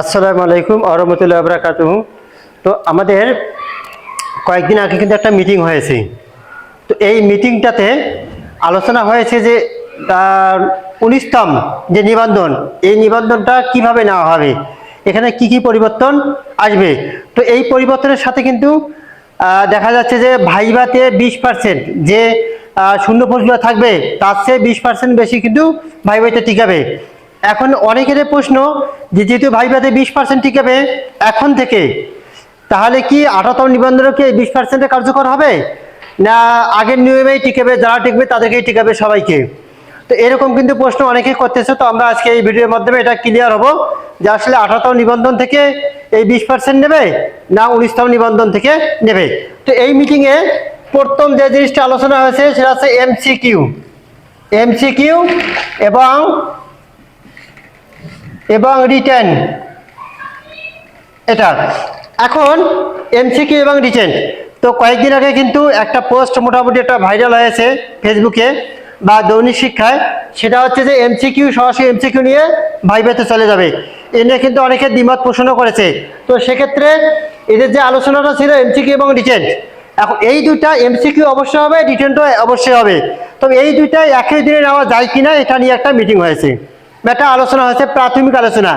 আসসালামু আলাইকুম আরহামতুল্লাহ আবরাকাতুহ তো আমাদের কয়েকদিন আগে কিন্তু একটা মিটিং হয়েছে। তো এই মিটিংটাতে আলোচনা হয়েছে যে উনিশতম যে নিবন্ধন, এই নিবন্ধনটা কীভাবে নেওয়া হবে? এখানে কি কি পরিবর্তন আসবে? তো এই পরিবর্তনের সাথে কিন্তু দেখা যাচ্ছে যে ভাইভাতে বিশ পার্সেন্ট যে শূন্য পোস্টগুলো থাকবে, তার চেয়ে বিশ পার্সেন্ট বেশি কিন্তু ভাইভাতে টিকাবে। এখন অনেকের প্রশ্ন যে যেহেতু ভাইভাতে বিশ পার্সেন্ট টিকাবে এখন থেকে, তাহলে কি আঠাতম নিবন্ধনও কি বিশ পার্সেন্টে কার্যকর হবে? না আগের নিয়মেই টিকাবে যারা টিকবে তাদেরকেই টিকাবে সবাইকে? তো এরকম কিন্তু প্রশ্ন অনেকেই করতেছে, তো আমরা আজকে এই ভিডিওর মাধ্যমে এটা ক্লিয়ার হব যে আসলে আঠাতম নিবন্ধন থেকে এই বিশ পার্সেন্ট নেবে না উনিশতম নিবন্ধন থেকে নেবে? তো এই মিটিংয়ে প্রথম যে জিনিসটা আলোচনা হয়েছে সেটা হচ্ছে এমসিকিউ এমসিকিউ এবং এবং রিটেন এটা। এখন এমসিকিউ এবং রিটেন তো কয়েকদিন আগে কিন্তু একটা পোস্ট মোটামুটি একটা ভাইরাল হয়েছে ফেসবুকে বা দৈনিক শিক্ষায়। সেটা হচ্ছে যে এমসিকিউ সরাসরি এমসিকিউ নিয়ে ভাইভাতে চলে যাবে। এ নিয়ে কিন্তু অনেকে দ্বিমত পোষণও করেছে। তো সেক্ষেত্রে এদের যে আলোচনাটা ছিল এমসিকিউ এবং রিটেন্ট এখন এই দুটা এমসিকিউ অবশ্যই হবে রিটেন্টও অবশ্যই হবে। তবে এই দুইটা একই দিনে নেওয়া যায় কিনা, এটা নিয়ে একটা মিটিং হয়েছে। একটা আলোচনা হয়েছে, প্রাথমিক আলোচনা।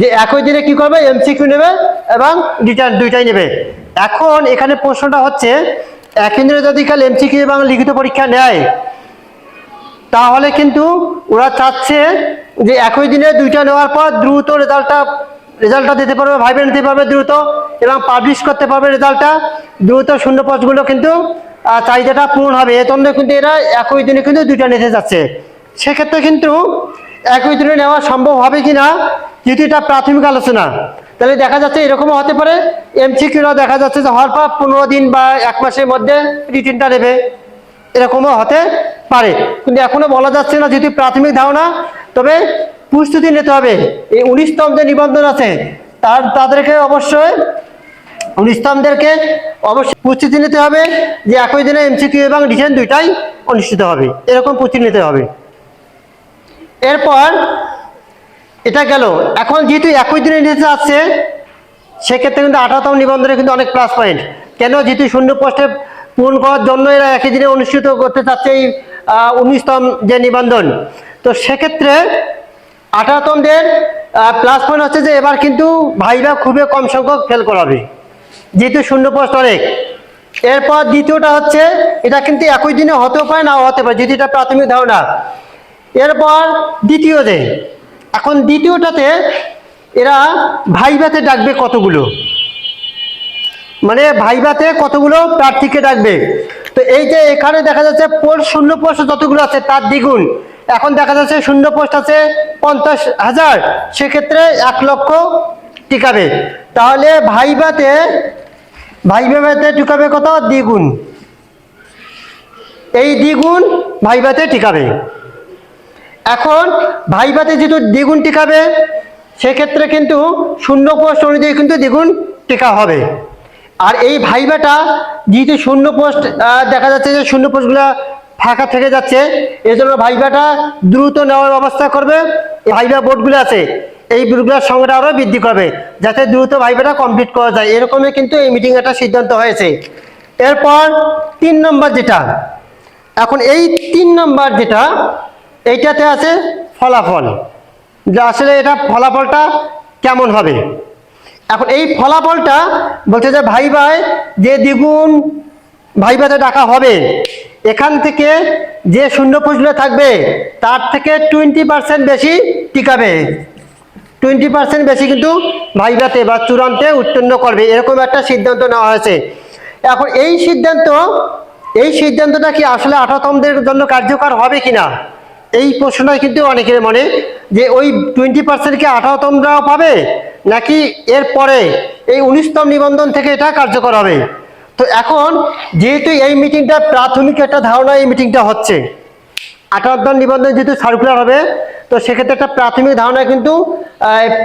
যে একই দিনে কি করবে? এমসিকিউ নেবে এবং রিটার্ন দুইটাই নেবে। এখন এখানে প্রশ্নটা হচ্ছে একই দিনে যদি কাল এমসিকিউ এবং লিখিত পরীক্ষা নেয়, তাহলে কিন্তু ওরা চাচ্ছে যে একই দিনে দুইটা নেওয়ার পর দ্রুত রেজাল্টটা রেজাল্টটা দিতে পারবে ভাইবে নিতে পারবে দ্রুত এবং পাবলিশ করতে পারবে রেজাল্টটা। দ্রুত শূন্য পথগুলো কিন্তু চাহিদাটা পূরণ হবে। এর জন্য কিন্তু এরা একই দিনে কিন্তু দুইটা নিতে যাচ্ছে। সেক্ষেত্রে কিন্তু একই দিনে নেওয়া সম্ভব হবে কি না যেহেতু এটা প্রাথমিক আলোচনা। তাহলে দেখা যাচ্ছে এরকমও হতে পারে। এমসিকিউরা দেখা যাচ্ছে যে হওয়ার পর পনেরো দিন বা এক মাসের মধ্যে রিটিনটা নেবে। এরকমও হতে পারে। কিন্তু এখনও বলা যাচ্ছে না যেহেতু প্রাথমিক ধারণা, তবে প্রস্তুতি নিতে হবে। এই উনিশতম যে নিবন্ধন আছে। তার, তাদেরকে অবশ্যই উনিশতমদেরকে অবশ্যই প্রস্তুতি নিতে হবে যে একই দিনে এমসিকিউ এবং রিটেন দুইটাই অনুষ্ঠিত হবে। এরকম প্রস্তুতি নিতে হবে। এরপর এটা গেল। এখন যেহেতু একই দিনে নিতে যাচ্ছে সেক্ষেত্রে কিন্তু আঠারোতম নিবন্ধনে কিন্তু অনেক প্লাস পয়েন্ট কেন? যেহেতু শূন্য পোস্টে পূরণ করার জন্য এরা একই দিনে অনুষ্ঠিত করতে চাচ্ছে এই উনিশতম যে নিবন্ধন। তো সেক্ষেত্রে আঠারোতমদের প্লাস পয়েন্ট হচ্ছে যে এবার কিন্তু ভাইবা খুবই কম সংখ্যক ফেল করাবে। যেহেতু শূন্য পোস্ট অনেক। এরপর দ্বিতীয়টা হচ্ছে, এটা কিন্তু একই দিনে হতেও পারে, নাও হতে পারে। যেহেতু এটা প্রাথমিক ধারণা। এরপর দ্বিতীয় যে এখন দ্বিতীয়টাতে এরা ভাইভাতে ডাকবে কতগুলো? মানে ভাইভাতে কতগুলো প্রার্থীকে ডাকবে? তো এই যে এখানে দেখা যাচ্ছে শূন্য পোস্ট যতগুলো আছে তার দ্বিগুণ। এখন দেখা যাচ্ছে শূন্য পোস্ট আছে পঞ্চাশ হাজার। সেক্ষেত্রে এক লক্ষ টিকাবে। তাহলে ভাইভাতে ভাইভাতে টিকাবে কত? দ্বিগুণ। এই দ্বিগুণ ভাইভাতে টিকাবে। এখন ভাইভাতে যেহেতু দ্বিগুণ টিকাবে, সেক্ষেত্রে কিন্তু শূন্য পোস্ট অনুযায়ী কিন্তু দ্বিগুণ টিকা হবে। আর এই ভাইভাটা যেহেতু শূন্য পোস্ট দেখা যাচ্ছে যে শূন্য পোস্টগুলো ফাঁকা থেকে যাচ্ছে এই জন্য ভাইভাটা দ্রুত নেওয়ার ব্যবস্থা করবে। ভাইভা বোর্ডগুলো আছে, এই বোর্ডগুলোর সংখ্যাটা আরও বৃদ্ধি করবে, যাতে দ্রুত ভাইভাটা কমপ্লিট করা যায়। এরকমই কিন্তু এই মিটিং একটা সিদ্ধান্ত হয়েছে। এরপর তিন নম্বর যেটা, এখন এই তিন নম্বর যেটা এইটাতে আছে ফলাফল। যে আসলে এটা ফলাফলটা কেমন হবে? এখন এই ফলাফলটা বলছে যে ভাই ভাই, যে দ্বিগুণ ভাই ভাইতে ডাকা হবে, এখান থেকে যে শূন্য পুষগুলো থাকবে, তার থেকে টোয়েন্টি পার্সেন্ট বেশি টিকাবে। টোয়েন্টি পার্সেন্ট বেশি কিন্তু ভাইভাতে বা চূড়ান্তে উত্তীর্ণ করবে, এরকম একটা সিদ্ধান্ত নেওয়া হয়েছে। এখন এই সিদ্ধান্ত, এই সিদ্ধান্তটা কি আসলে আঠাতমদের জন্য কার্যকর হবে কিনা? এই প্রশ্নটা কিন্তু অনেকের মনে যে ওই টোয়েন্টি পার্সেন্ট কি আঠারোতমরাও পাবে? নাকি এর পরে এই উনিশতম নিবন্ধন থেকে এটা কার্যকর হবে? তো এখন যেহেতু এই মিটিংটা প্রাথমিক একটা ধারণা এই মিটিংটা হচ্ছে আঠারোতম নিবন্ধন যেহেতু সার্কুলার হবে, তো সেক্ষেত্রে একটা প্রাথমিক ধারণা কিন্তু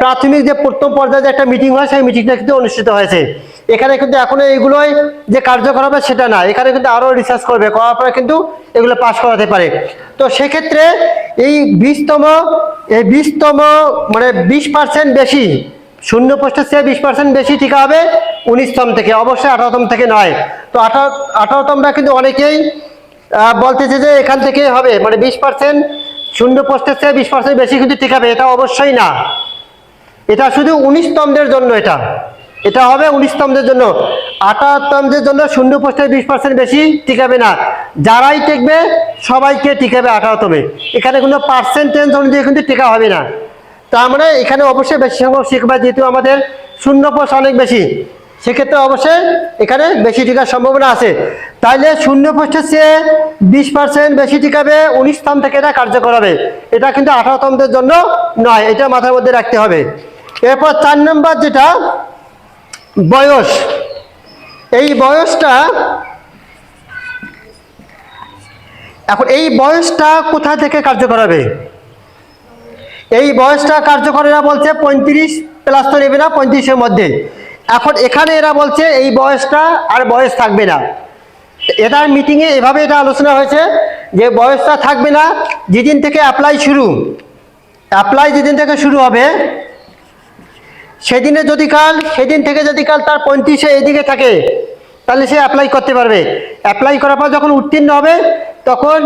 প্রাথমিক যে প্রথম পর্যায়ে একটা মিটিং হয়, সেই মিটিংটা কিন্তু অনুষ্ঠিত হয়েছে। এখানে কিন্তু এখনও এইগুলোই যে কার্যকর হবে সেটা না। এখানে কিন্তু আরও রিসার্চ করবে, করার পরে কিন্তু এগুলো পাশ করাতে পারে। তো সেক্ষেত্রে এই বিশতম এই বিশতম মানে বিশ পার্সেন্ট বেশি, শূন্য পোস্টের চেয়ে বিশ পার্সেন্ট বেশি টিকা হবে উনিশতম থেকে, অবশ্যই আঠারোতম থেকে নয়। তো আঠারো আঠারোতমটা কিন্তু অনেকেই বলতেছে যে এখান থেকে হবে মানে বিশ পার্সেন্ট শূন্য পোস্টের চেয়ে বিশ পার্সেন্ট বেশি কিন্তু টিকাবে এটা অবশ্যই না। এটা শুধু উনিশতমদের জন্য এটা। এটা হবে উনিশতমদের জন্য। আঠারোতমদের জন্য শূন্য পোস্টের বিশ পার্সেন্ট বেশি টিকাবে না। যারাই টিকবে, সবাইকে টিকাবে আঠারোতমে এখানে কোনো পার্সেন্টেজ অনুযায়ী কিন্তু টিকা হবে না। তার মানে এখানে অবশ্যই বেশি সংখ্যক শিখবে যেহেতু আমাদের শূন্য পোস্ট অনেক বেশি। সেক্ষেত্রে অবশ্যই এখানে বেশি টিকার সম্ভাবনা আছে। তাইলে শূন্য পোস্টের চেয়ে বিশ পার্সেন্ট বেশি টিকাবে উনিশতম থেকে এটা কার্যকর হবে। এটা কিন্তু আঠারোতমদের জন্য নয়, এটা মাথার মধ্যে রাখতে হবে। এরপর চার নম্বর যেটা বয়স। এই বয়সটা এখন এই বয়সটা কোথা থেকে কার্যকর হবে? এই বয়সটা কার্যকর এরা বলছে পঁয়ত্রিশ প্লাস তো নেবে না, পঁয়ত্রিশের মধ্যে। এখন এখানে এরা বলছে এই বয়সটা আর বয়স থাকবে না। এটার মিটিংয়ে এভাবে এটা আলোচনা হয়েছে যে বয়সটা থাকবে না, যেদিন থেকে অ্যাপ্লাই শুরু অ্যাপ্লাই যেদিন থেকে শুরু হবে সেদিনে যদি কাল, সেদিন থেকে যদি কাল তার পঁয়ত্রিশে এদিকে থাকে, তাহলে সে অ্যাপ্লাই করতে পারবে। অ্যাপ্লাই করার পর যখন উত্তীর্ণ হবে, তখন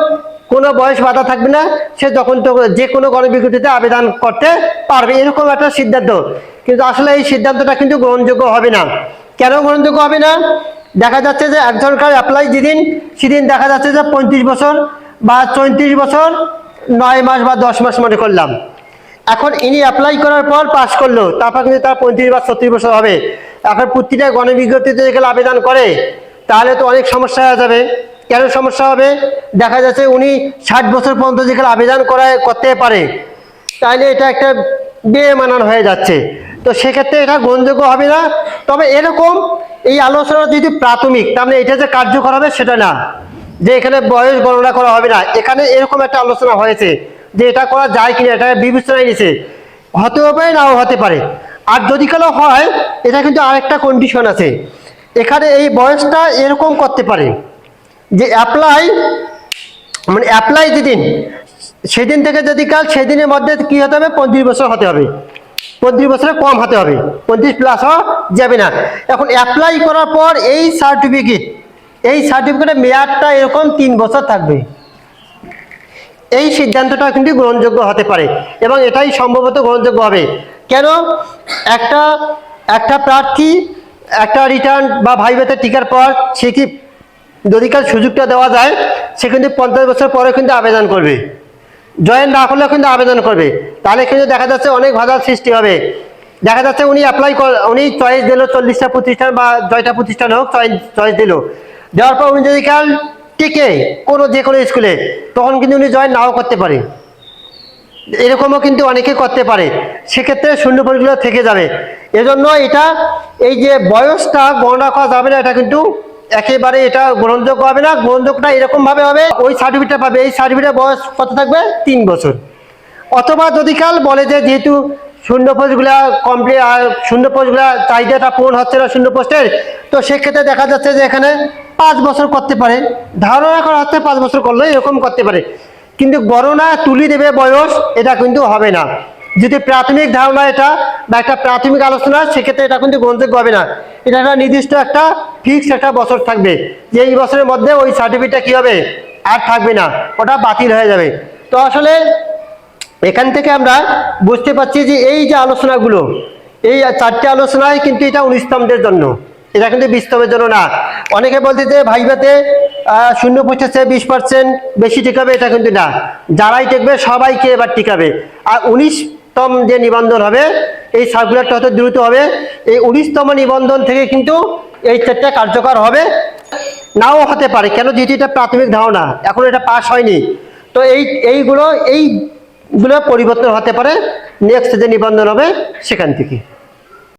কোনো বয়স বাধা থাকবে না। সে যখন যে কোনো গণবিজ্ঞপ্তিতে আবেদন করতে পারবে। এরকম একটা সিদ্ধান্ত। কিন্তু আসলে এই সিদ্ধান্তটা কিন্তু গ্রহণযোগ্য হবে না। কেন গ্রহণযোগ্য হবে না? দেখা যাচ্ছে যে একজনকার অ্যাপ্লাই যেদিন, সেদিন দেখা যাচ্ছে যে পঁয়ত্রিশ বছর বা চৌত্রিশ বছর, নয় মাস বা দশ মাস মনে করলাম। এখন ইনি অ্যাপ্লাই করার পর পাশ করল। তারপর কিন্তু তার পঁয়ত্রিশ বা ছত্রিশ বছর হবে। এখন প্রতিটা গণবিজ্ঞপ্তিতে যেগুলো আবেদন করে, তাহলে তো অনেক সমস্যা হয়ে যাবে। কেন সমস্যা হবে? দেখা যাচ্ছে উনি ষাট বছর পর্যন্ত যেগুলো আবেদন করায়, করতে পারে। তাহলে এটা একটা বেমানান হয়ে যাচ্ছে। তো সেক্ষেত্রে এটা গ্রহণযোগ্য হবে না। তবে এরকম এই আলোচনা যদি প্রাথমিক তার মানে এটা যে কার্যকর হবে সেটা না। যে এখানে বয়স গণনা করা হবে না। এখানে এরকম একটা আলোচনা হয়েছে। যে এটা করা যায় কিনা, এটা বিবেচনায় নিছে হতেও পারে, নাও হতে পারে। আর যদি কালো হয়, এটা কিন্তু আরেকটা কন্ডিশন আছে। এখানে এই বয়সটা এরকম করতে পারে যে অ্যাপ্লাই মানে অ্যাপ্লাই যেদিন, সেদিন থেকে যদি কাল সেদিনের মধ্যে কি হতে হবে? পঁয়ত্রিশ বছর হতে হবে। পঁয়ত্রিশ বছরে কম হতে হবে। পঁয়ত্রিশ প্লাস হওয়া যাবে না। এখন অ্যাপ্লাই করার পর এই সার্টিফিকেট এই সার্টিফিকেটের মেয়াদটা এরকম তিন বছর থাকবে। এই সিদ্ধান্তটা কিন্তু গ্রহণযোগ্য হতে পারে এবং এটাই সম্ভবত গ্রহণযোগ্য হবে। কেন? একটা একটা প্রার্থী, একটা রিটার্ন বা ভাইভাতে টিকার পর সে কি যদি কাল সুযোগটা দেওয়া যায়, সে কিন্তু পঞ্চাশ বছর পরে কিন্তু আবেদন করবে। জয়েন না করলেও কিন্তু আবেদন করবে। তাহলে কিন্তু দেখা যাচ্ছে অনেক বাধার সৃষ্টি হবে। দেখা যাচ্ছে উনি অ্যাপ্লাই উনি চয়েস দিল চল্লিশটা প্রতিষ্ঠান বা জয়টা প্রতিষ্ঠান হোক চয়েস চয়েস দিল। দেওয়ার পর উনি যদি কাল টিকে কোনো যে কোনো স্কুলে, তখন কিন্তু উনি জয়েন নাও করতে পারে। এরকমও কিন্তু অনেকে করতে পারে। সেক্ষেত্রে শূন্য পরীক্ষা থেকে যাবে। এজন্য এটা, এই যে বয়সটা গণনা করা যাবে না, এটা কিন্তু একেবারে এটা গ্রহণযোগ্য হবে না। গ্রহণযোগ্যটা এরকম ভাবে হবে, ওই সার্টিফিকেট পাবে। এই সার্টিফিকেটের বয়স কত থাকবে? তিন বছর। অথবা যদি কাল বলে যে যেহেতু শূন্য পোস্টগুলা কমপ্লিট আর শূন্য পোস্টগুলা চাহিদাটা পূরণ হচ্ছে না শূন্য পোস্টের তো সেক্ষেত্রে দেখা যাচ্ছে যে এখানে পাঁচ বছর করতে পারে, ধারণা করা হচ্ছে পাঁচ বছর করলে এরকম করতে পারে। কিন্তু গণনা তুলি দেবে বয়স, এটা কিন্তু হবে না। যদি প্রাথমিক ধারণা এটা বা একটা প্রাথমিক আলোচনা, সেক্ষেত্রে এটা কিন্তু গ্রহণযোগ্য হবে না। এটা একটা নির্দিষ্ট একটা ফিক্স একটা বছর থাকবে। যে এই বছরের মধ্যে ওই সার্টিফিকেটটা কি হবে? আর থাকবে না। ওটা বাতিল হয়ে যাবে। তো আসলে এখান থেকে আমরা বুঝতে পারছি যে এই যে আলোচনাগুলো, এই চারটে আলোচনায় কিন্তু এটা উনিশতমদের জন্য। এটা কিন্তু বিস্তমের জন্য না। অনেকে বলতে যে ভাইভাতে শূন্য পঁচাশে বিশ পার্সেন্ট বেশি টিকাবে, এটা কিন্তু না। যারাই টিকবে, সবাইকে এবার টিকাবে। আর উনিশতম যে নিবন্ধন হবে, এই সার্কুলারটা হয়তো দ্রুত হবে। এই উনিশতম নিবন্ধন থেকে কিন্তু এই চারটা কার্যকর হবে। নাও হতে পারে, কেন যেহেতু এটা প্রাথমিক ধারণা, এখন এটা পাস হয়নি। তো এই, এইগুলো এইগুলো পরিবর্তন হতে পারে। নেক্সট যে নিবন্ধন হবে, সেখান থেকে।